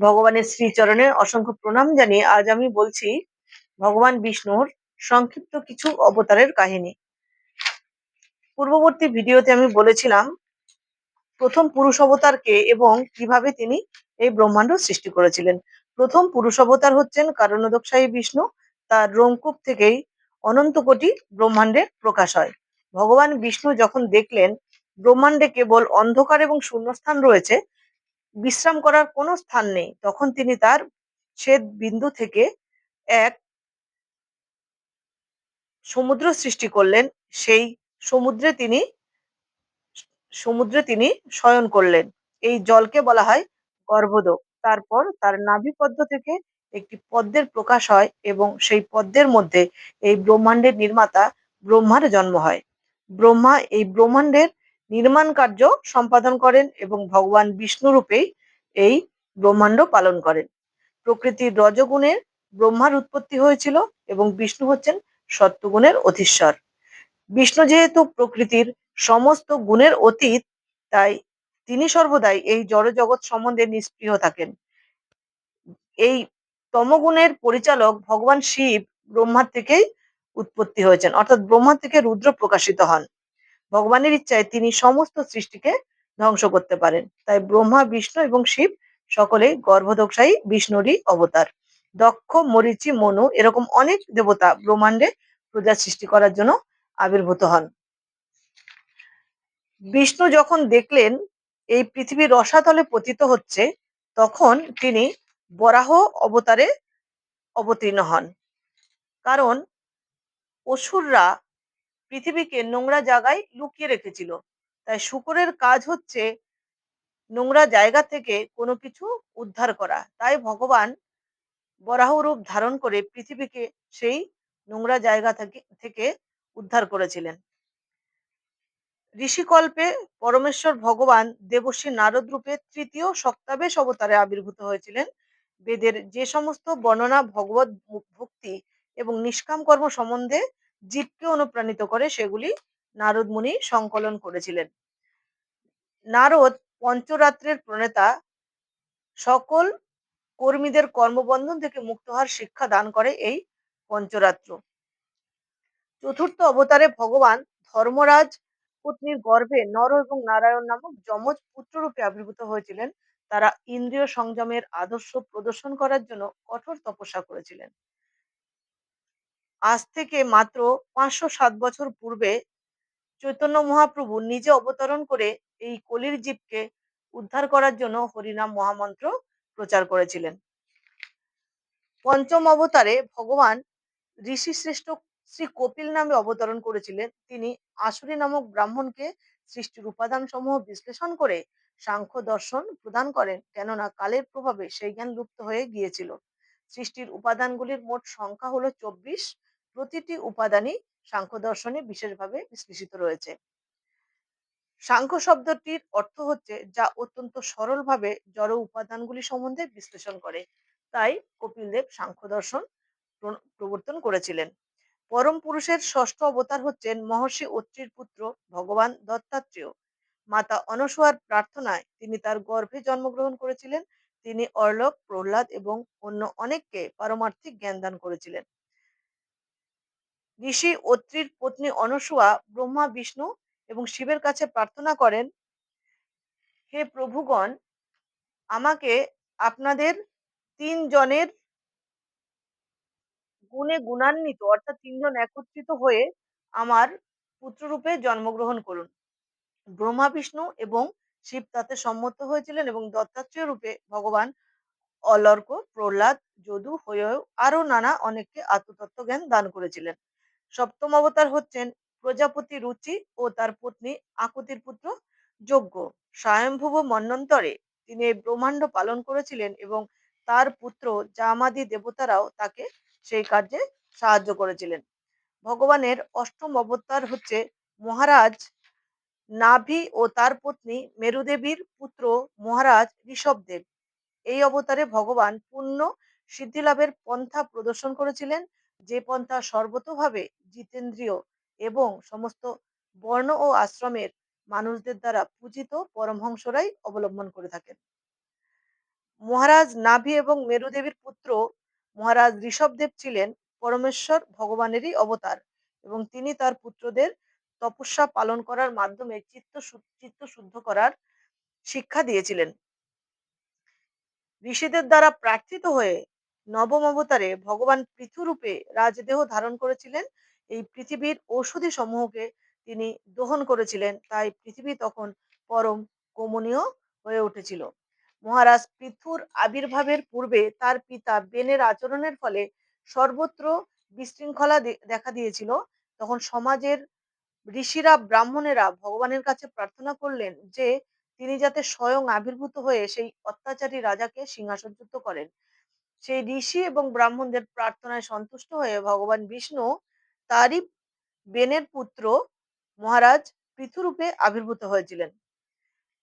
ভগবানের শ্রীচরণে অসংখ্য প্রণাম জানিয়ে আজ আমি বলছি, ভগবান বিষ্ণুর সংক্ষিপ্ত কিছু অবতারের কাহিনী। পূর্ববর্তী ভিডিওতে আমি বলেছিলাম, প্রথম পুরুষ অবতার কে এবং কীভাবে তিনি এই ব্রহ্মাণ্ড সৃষ্টি করেছিলেন। প্রথম পুরুষ অবতার হচ্ছেন কারণোদকশাহী বিষ্ণু। তার রোমকূপ থেকেই অনন্ত কোটি ব্রহ্মাণ্ডের প্রকাশ হয়। ভগবান বিষ্ণু যখন দেখলেন, ব্রহ্মাণ্ডে কেবল অন্ধকার এবং শূন্যস্থান রয়েছে বিশ্রাম করার কোনো স্থান নেই। তখন তিনি তার ছেদ বিন্দু থেকে এক সমুদ্র সৃষ্টি করলেন। সেই সমুদ্রে তিনি সমুদ্রে তিনি শয়ন করলেন। এই জলকে বলা হয় গর্ভদক। তারপর তার নাভিপদ্ম থেকে একটি পদ্মের প্রকাশ হয় এবং সেই পদ্মের মধ্যে এই ব্রহ্মাণ্ডের নির্মাতা ব্রহ্মার জন্ম হয়। ব্রহ্মা এই ব্রহ্মাণ্ডের নির্মাণ কার্য সম্পাদন করেন এবং ভগবান বিষ্ণু রূপেই এই ব্রহ্মাণ্ড পালন করেন। প্রকৃতির রজগুণের ব্রহ্মার উৎপত্তি হয়েছিল এবং বিষ্ণু হচ্ছেন সত্যগুণের অধীশ্বর। বিষ্ণু যেহেতু প্রকৃতির সমস্ত গুণের অতীত, তাই তিনি সর্বদাই এই জড়জগৎ সম্বন্ধে নিষ্প্রিয় থাকেন। এই তমগুণের পরিচালক ভগবান শিব ব্রহ্মার থেকেই উৎপত্তি হয়েছেন, অর্থাৎ ব্রহ্মা থেকে রুদ্র প্রকাশিত হন। ভগবানের ইচ্ছায় তিনি সমস্ত সৃষ্টিকে ধ্বংস করতে পারেন। তাই ব্রহ্মা, বিষ্ণু এবং শিব সকলে গর্ভদোষায়ী, বিষ্ণুরই অবতার। দক্ষ, মরিচি, মনু এরকম অনেক দেবতা ব্রহ্মাণ্ডে প্রজা সৃষ্টি করার জন্য আবির্ভূত হন। বিষ্ণু যখন দেখলেন, এই পৃথিবীর রসাতলে পতিত হচ্ছে, তখন তিনি বরাহ অবতারে অবতীর্ণ হন। কারণ অসুররা পৃথিবীকে নোংরা জায়গায় লুকিয়ে রেখেছিল। তাই শুকরের কাজ হচ্ছে নোংরা জায়গা থেকে কোনো কিছু উদ্ধার করা। তাই ভগবান বরাহ রূপ ধারণ করে পৃথিবীকে সেই নোংরা জায়গা থেকে উদ্ধার করেছিলেন। ঋষিকল্পে পরমেশ্বর ভগবান দেবশ্রী নারদ রূপে তৃতীয় সপ্তাবেশ অবতারে আবির্ভূত হয়েছিলেন। বেদের যে সমস্ত বর্ণনা ভগবত ভক্তি এবং নিষ্কাম কর্ম সম্বন্ধে জীবকে অনুপ্রাণিত করে সেগুলি নারদ মুনি সংকলন করেছিলেন। নারদ পঞ্চরাত্রের প্রণেতা, সকল কর্মীদের কর্মবন্ধন থেকে মুক্ত হওয়ার শিক্ষা দান করে এই পঞ্চরাত্র। চতুর্থ অবতারে ভগবান ধর্মরাজ পত্নীর গর্ভে নর এবং নারায়ণ নামক যমজ পুত্ররূপে আবির্ভূত হয়েছিলেন। তারা ইন্দ্রিয় সংযমের আদর্শ প্রদর্শন করার জন্য কঠোর তপস্যা করেছিলেন। আজ থেকে মাত্র পাঁচশো সাত বছর পূর্বে চৈতন্য মহাপ্রভু নিজে অবতরণ করে এই কলির জীবকে উদ্ধার করার জন্য হরিনাম মহামন্ত্র প্রচার করেছিলেন। পঞ্চম অবতারে ভগবান ঋষি শ্রেষ্ঠ শ্রী কপিল নামে অবতরণ করেছিলেন। তিনি আসুরি নামক ব্রাহ্মণকে সৃষ্টির উপাদান সমূহ বিশ্লেষণ করে সাংখ্য দর্শন প্রদান করেন, কেননা কালের প্রভাবে সেই জ্ঞান লুপ্ত হয়ে গিয়েছিল। সৃষ্টির উপাদানগুলির মোট সংখ্যা হলো চব্বিশ প্রতিটি উপাদানই সাংখ্য দর্শনে বিশেষভাবে বিশ্লেষিত রয়েছে। সাংখ্য শব্দটির অর্থ হচ্ছে যা অত্যন্ত সরলভাবে জড় উপাদানগুলি সম্বন্ধে বিশ্লেষণ করে। তাই কপিলদেব সাংখ্য দর্শন প্রবর্তন করেছিলেন। পরম পুরুষের ষষ্ঠ অবতার হচ্ছেন মহর্ষি অত্রির পুত্র ভগবান দত্তাত্রেয়। মাতা অনসূয়ার প্রার্থনায় তিনি তার গর্ভে জন্মগ্রহণ করেছিলেন। তিনি অর্লক, প্রহ্লাদ এবং অন্য অনেককে পারমার্থিক জ্ঞান দান করেছিলেন। ঋষি অত্রির পত্নী অনসূয়া ব্রহ্মা, বিষ্ণু এবং শিবের কাছে প্রার্থনা করেন, হে প্রভুগণ, আমাকে আপনাদের তিন জনের গুণে গুণান্বিত, অর্থাৎ তিনজন একত্রিত হয়ে আমার পুত্ররূপে জন্মগ্রহণ করুন। ব্রহ্মা, বিষ্ণু এবং শিব তাতে সম্মত হয়েছিলেন এবং দত্তাত্রেয় রূপে ভগবান অলর্ক, প্রহ্লাদ, যদু হয়েও আরও নানা অনেককে আত্মতত্ত্ব জ্ঞান দান করেছিলেন। সপ্তম অবতার হচ্ছেন প্রজাপতি রুচি ও তার পত্নী আকুতির পুত্র যজ্ঞ। স্বয়ংভুব মন্বন্তরে তিনি এই ব্রহ্মাণ্ড পালন করেছিলেন এবং তার পুত্র জামাদি দেবতারাও তাকে সেই কার্যে সাহায্য করেছিলেন। ভগবানের অষ্টম অবতার হচ্ছে মহারাজ নাভি ও তার পত্নী মেরুদেবীর পুত্র মহারাজ ঋষভদেব। এই অবতারে ভগবান পূর্ণ সিদ্ধিলাভের পন্থা প্রদর্শন করেছিলেন যে পন্থা সর্বতোভাবে জিতেন্দ্রীয় এবং সমস্ত বর্ণ ও আশ্রমের মানুষদের দ্বারা পূজিত পরমহংসরাই অবলম্বন করে থাকেন। মহারাজ নাভি এবং মেরুদেবীর পুত্র মহারাজ ঋষভদেব ছিলেন পরমেশ্বর ভগবানেরই অবতার এবং তিনি তার পুত্রদের তপস্যা পালন করার মাধ্যমে চিত্ত চিত্ত শুদ্ধ করার শিক্ষা দিয়েছিলেন। ঋষিদের দ্বারা প্রার্থিত হয়ে নবম অবতারে ভগবান পৃথুরূপে রাজদেহ ধারণ করেছিলেন। এই পৃথিবীর ঔষধি সমূহকে তিনি দহন করেছিলেন। তাই পৃথিবী তখন পরম কমনীয় হয়ে উঠেছিল। মহারাজ পৃথুর আবির্ভাবের পূর্বে তার পিতা বেনের আচরণের ফলে সর্বত্র বিশৃঙ্খলা দেখা দিয়েছিল। তখন সমাজের ঋষিরা, ব্রাহ্মণেরা ভগবানের কাছে প্রার্থনা করলেন যে, তিনি যাতে স্বয়ং আবির্ভূত হয়ে সেই অত্যাচারী রাজাকে সিংহাসনচ্যুত করেন। সেই ঋষি এবং ব্রাহ্মণদের প্রার্থনায় সন্তুষ্ট হয়ে ভগবান বিষ্ণু তারই বেনের পুত্র মহারাজ পৃথুরূপে আবির্ভূত হয়েছিলেন।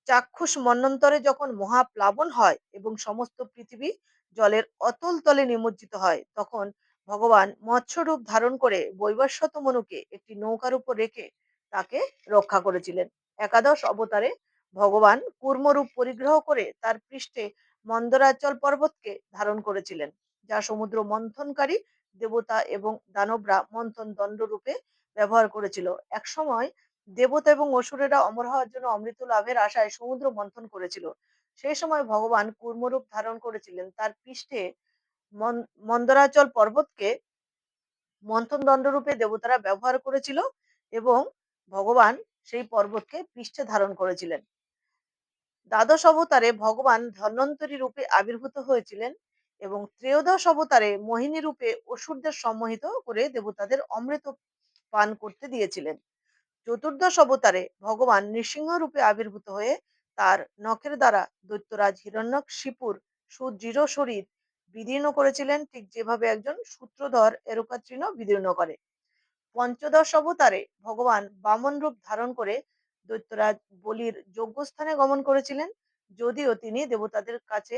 চাক্ষুষ মন্বন্তরে যখন মহাপ্লাবন হয় এবং সমস্ত পৃথিবী জলের অতল তলে নিমজ্জিত হয়, তখন ভগবান মৎস্যরূপ ধারণ করে বৈবস্বত মনুকে একটি নৌকার উপর রেখে তাকে রক্ষা করেছিলেন। একাদশ অবতারে ভগবান কুর্মরূপ পরিগ্রহ করে তার পৃষ্ঠে মন্দরাচল পর্বতকে ধারণ করেছিলেন, যা সমুদ্র মন্থনকারী দেবতা এবং দানবরা মন্থন দণ্ড রূপে ব্যবহার করেছিল। একসময় দেবতা এবং অসুরেরা অমর হওয়ার জন্য অমৃত লাভের আশায় সমুদ্র মন্থন করেছিল। সেই সময় ভগবান কুর্মরূপ ধারণ করেছিলেন। তার পৃষ্ঠে মন- মন্দরাচল পর্বতকে মন্থন দণ্ডরূপে দেবতারা ব্যবহার করেছিল এবং ভগবান সেই পর্বতকে পৃষ্ঠে ধারণ করেছিলেন। দ্বাদশ অবতারে ভগবান ধন্বন্তরী রূপে আবির্ভূত হয়েছিলেন এবং ত্রয়োদশ অবতারে মোহিনী রূপে অসুরদের সম্মোহিত করে দেবতাদের অমৃত পান করতে দিয়েছিলেন। চতুর্দশ অবতারে ভগবান নৃসিংহ রূপে আবির্ভূত হয়ে তার নখের দ্বারা দৈত্যরাজ হিরণ্যকশিপুর সুদৃঢ় শরীর বিদীর্ণ করেছিলেন, ঠিক যেভাবে একজন সূত্রধর এরোকা তৃণ বিদীর্ণ করে। পঞ্চদশ অবতারে ভগবান বামন রূপ ধারণ করে দৈত্যরাজ বলির যজ্ঞস্থানে গমন করেছিলেন। যদিও তিনি দেবতাদের কাছে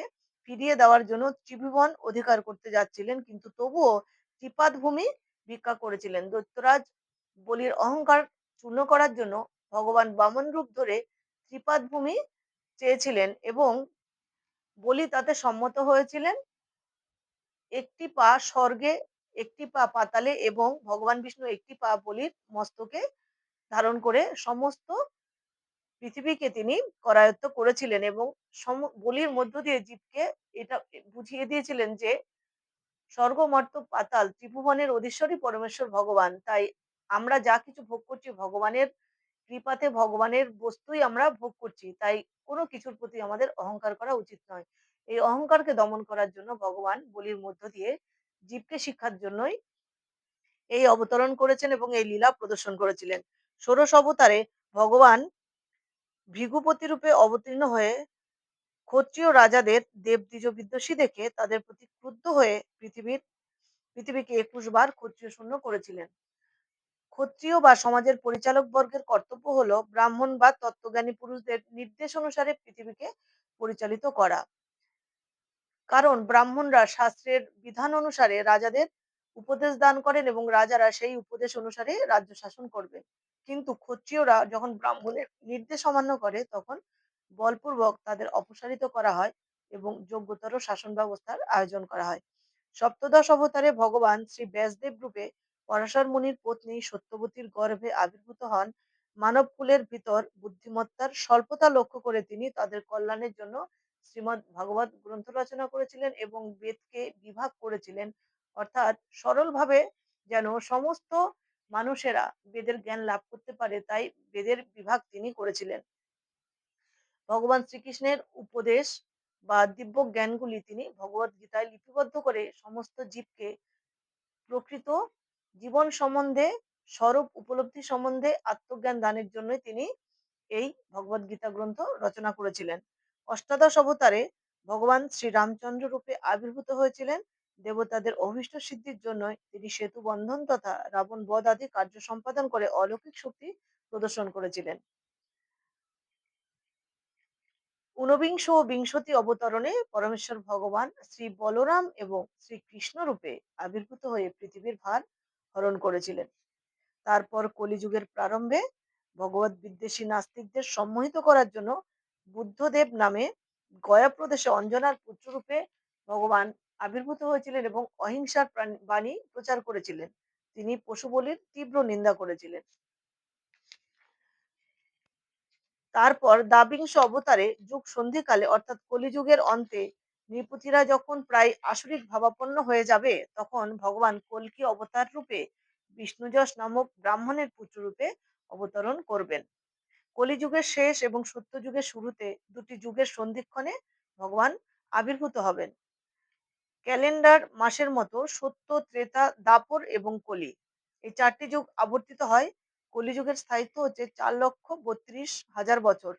ফিরিয়ে দেওয়ার জন্য ত্রিভুবন অধিকার করতে যাচ্ছিলেন, কিন্তু তবুও ত্রিপাদ ভূমি ভিক্ষা করেছিলেন। দৈত্যরাজ বলির অহংকার চূর্ণ করার জন্য ভগবান বামন রূপ ধরে ত্রিপাদ ভূমি চেয়েছিলেন এবং বলি তাতে সম্মত হয়েছিলেন। একটি পা স্বর্গে, একটি পা পাতালে এবং ভগবান বিষ্ণু একটি পা বলির মস্তকে ধারণ করে সমস্ত পৃথিবীকে তিনি করায়ত্ত করেছিলেন এবং সম- বলির মধ্য দিয়ে জীবকে এটা বুঝিয়ে দিয়েছিলেন যে স্বর্গ মর্ত পাতাল ত্রিভুবনের অধীশ্বরী পরমেশ্বর ভগবান। তাই আমরা যা কিছু ভোগ করছি ভগবানের কৃপাতে ভগবানের বস্তুই আমরা ভোগ করছি। তাই কোনো কিছুর প্রতি আমাদের অহংকার করা উচিত নয়। এই অহংকারকে দমন করার জন্য ভগবান বলির মধ্য দিয়ে জীবকে শিক্ষার জন্যই এই অবতরণ করেছেন এবং এই লীলা প্রদর্শন করেছিলেন। ষোড়শ অবতারে ভগবান ভৃগুপতি রূপে অবতীর্ণ হয়ে ক্ষত্রিয় রাজাদের দেবদ্বিজ বিদ্বেষী দেখে তাদের প্রতি ক্রুদ্ধ হয়ে পৃথিবীর, পৃথিবীকে একুশ বার ক্ষত্রিয় শূন্য করেছিলেন। ক্ষত্রিয় বা সমাজের পরিচালক বর্গের কর্তব্য হলো ব্রাহ্মণ বা তত্ত্বজ্ঞানী পুরুষদের নির্দেশ অনুসারে পৃথিবীকে পরিচালিত করা। কারণ ব্রাহ্মণরা শাস্ত্রের বিধান অনুসারে রাজাদের উপদেশ দান করেন এবং রাজারা সেই উপদেশ অনুসারে রাজ্য শাসন করবেন কিন্তু ক্ষত্রিয়রা যখন ব্রাহ্মণের নির্দেশ অমান্য করে, তখন বলপূর্বক তাদের অপসারিত করা হয় এবং যোগ্যতর শাসন ব্যবস্থার আয়োজন করা হয়। সপ্তদশ অবতারে ভগবান শ্রী ব্যাসদেব রূপে পরাশর মুনির পত্নী সত্যবতীর গর্ভে আবির্ভূত হন। মানব কুলের ভিতর বুদ্ধিমত্তার স্বল্পতা লক্ষ্য করে তিনি তাদের কল্যাণের জন্য শ্রীমৎ ভাগবত গ্রন্থ রচনা করেছিলেন এবং বেদকে বিভাগ করেছিলেন। অর্থাৎ সরলভাবে যেন সমস্ত মানুষেরা বেদের জ্ঞান লাভ করতে পারে তাই বেদের বিভাগ তিনি করেছিলেন। ভগবান শ্রীকৃষ্ণের উপদেশ বা দিব্য জ্ঞানগুলি তিনি ভগবত গীতায় লিপিবদ্ধ করে সমস্ত জীবকে প্রকৃত জীবন সম্বন্ধে, স্বরূপ উপলব্ধি সম্বন্ধে আত্মজ্ঞান দানের জন্যই তিনি এই ভগবত গীতা গ্রন্থ রচনা করেছিলেন। অষ্টাদশ অবতারে ভগবান শ্রী রামচন্দ্র রূপে আবির্ভূত হয়েছিলেন। দেবতাদের অভীষ্ট সিদ্ধির জন্য তিনি সেতু বন্ধন তথা রাবণ বধ আদি কার্য সম্পাদন করে অলৌকিক শক্তি প্রদর্শন করেছিলেন। ঊনবিংশ ও বিংশতি অবতরণে পরমেশ্বর ভগবান শ্রী বলরাম এবং শ্রী কৃষ্ণ রূপে আবির্ভূত হয়ে পৃথিবীর ভার হরণ করেছিলেন। তারপর কলিযুগের প্রারম্ভে ভগবত বিদ্বেষী নাস্তিকদের সম্মোহিত করার জন্য বুদ্ধদেব নামে গয়া প্রদেশে অঞ্জনার পুত্ররূপে ভগবান আবির্ভূত হয়েছিলেন এবং অহিংসার বাণী প্রচার করেছিলেন। তিনি পশু বলির তীব্র নিন্দা করেছিলেন। তারপর দাবিংশ অবতারে যুগ সন্ধিকালে, অর্থাৎ কলিযুগের অন্তে, নৃপতিরা যখন প্রায় আসরিক ভাবাপন্ন হয়ে যাবে, তখন ভগবান কল্কি অবতার রূপে বিষ্ণুযশ নামক ব্রাহ্মণের পুত্র রূপে অবতরণ করবেন। কলিযুগের শেষ এবং সত্যযুগের শুরুতে দুটি যুগের সন্ধিক্ষণে ভগবান আবির্ভূত হবেন। ক্যালেন্ডার মাসের মতো সত্য, ত্রেতা, দাপর এবং কলি। এই চারটি যুগ আবর্তিত হয়। কলিযুগের স্থায়িত্ব হচ্ছে চার লক্ষ বত্রিশ হাজার বছর।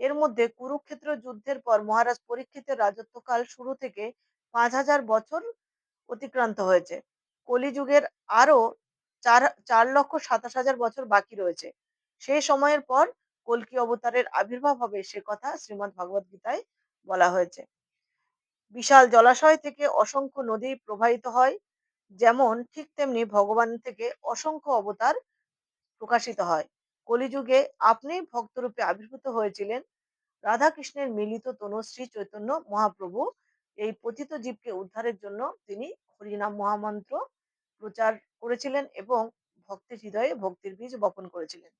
এর মধ্যে কুরুক্ষেত্র যুদ্ধের পর মহারাজ পরীক্ষিতের রাজত্বকাল শুরু থেকে পাঁচ হাজার বছর অতিক্রান্ত হয়েছে। কলিযুগের আরও চার চার লক্ষ সাতাশ হাজার বছর বাকি রয়েছে। সেই সময়ের পর কল্কি অবতারের আবির্ভাব হবে সে কথা শ্রীমৎ ভগবত গীতায় বলা হয়েছে। বিশাল জলাশয় থেকে অসংখ্য নদী প্রবাহিত হয়। যেমন ঠিক তেমনি ভগবান থেকে অসংখ্য অবতার প্রকাশিত হয়। কলিযুগে আপনি ভক্তরূপে আবির্ভূত হয়েছিলেন। রাধা কৃষ্ণের মিলিত তনু শ্রী চৈতন্য মহাপ্রভু এই পতিত জীবকে উদ্ধারের জন্য তিনি হরিনাম মহামন্ত্র প্রচার করেছিলেন এবং ভক্তের হৃদয়ে ভক্তির বীজ বপন করেছিলেন।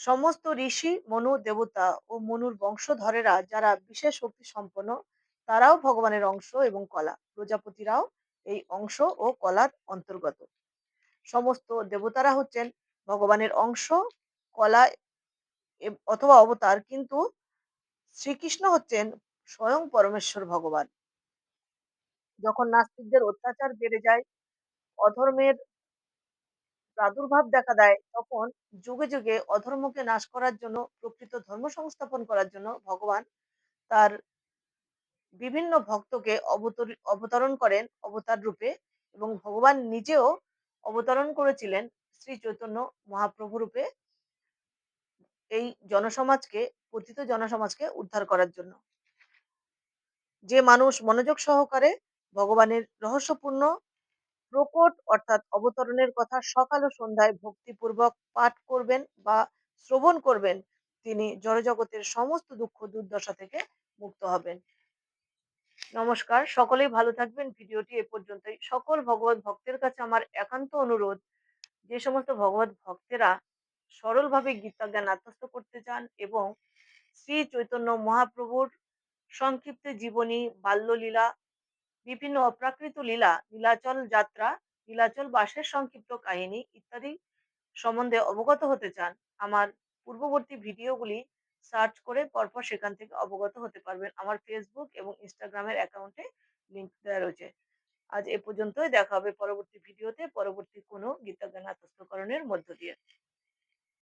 সমস্ত ঋষি, মনু দেবতা ও মনুর বংশধরেরা যারা বিশেষ শক্তি সম্পন্ন তারাও ভগবানের অংশ এবং কলা। প্রজাপতিরাও এই অংশ ও কলার অন্তর্গত। সমস্ত দেবতারা হচ্ছেন ভগবানের অংশ, কলা অথবা অবতার, কিন্তু শ্রীকৃষ্ণ হচ্ছেন স্বয়ং পরমেশ্বর ভগবান। যখন নাস্তিকদের অত্যাচার বেড়ে যায়, অধর্মের প্রাদুর্ভাব দেখা দেয়, তখন যুগে যুগে অধর্মকে নাশ করার জন্য, প্রকৃত ধর্ম সংস্থাপন করার জন্য ভগবান তার বিভিন্ন ভক্তকে অবতরি- অবতরণ করেন অবতার রূপে এবং ভগবান নিজেও অবতরণ করেছিলেন শ্রী চৈতন্য মহাপ্রভু রূপে এই জনসমাজকে, পতিত জনসমাজকে উদ্ধার করার জন্য। যে মানুষ মনোযোগ সহকারে ভগবানের রহস্যপূর্ণ প্রকট অর্থাৎ অবতরণের কথা সকাল ও সন্ধ্যায় ভক্তিপূর্বক পাঠ করবেন বা শ্রবণ করবেন, তিনি জড়জগতের সমস্ত দুঃখ দুর্দশা থেকে মুক্ত হবেন। নমস্কার। সকলেই ভালো থাকবেন। ভিডিওটি এ পর্যন্তই। সকল ভগবত ভক্তের কাছে আমার একান্ত অনুরোধ, যে সমস্ত ভগবত ভক্তেরা সরলভাবে গীতা জ্ঞান আত্মস্থ করতে চান এবং শ্রী চৈতন্য মহাপ্রভুর সংক্ষিপ্ত জীবনী, বাল্যলীলা, বিভিন্ন অপ্রাকৃত লীলা, নীলাচল যাত্রা, নীলাচল বাসের সংক্ষিপ্ত কাহিনী ইত্যাদি সম্বন্ধে অবগত হতে চান, আমার পূর্ববর্তী ভিডিওগুলি সার্চ করে পরপর সেখান থেকে অবগত হতে পারবেন। আমার ফেসবুক এবং ইনস্টাগ্রামের অ্যাকাউন্টে লিংক দেওয়া রয়েছে। আজ এ পর্যন্তই। দেখা হবে পরবর্তী ভিডিওতে পরবর্তী কোনো গীতা জ্ঞান আত্মস্থকরণের মধ্য দিয়ে।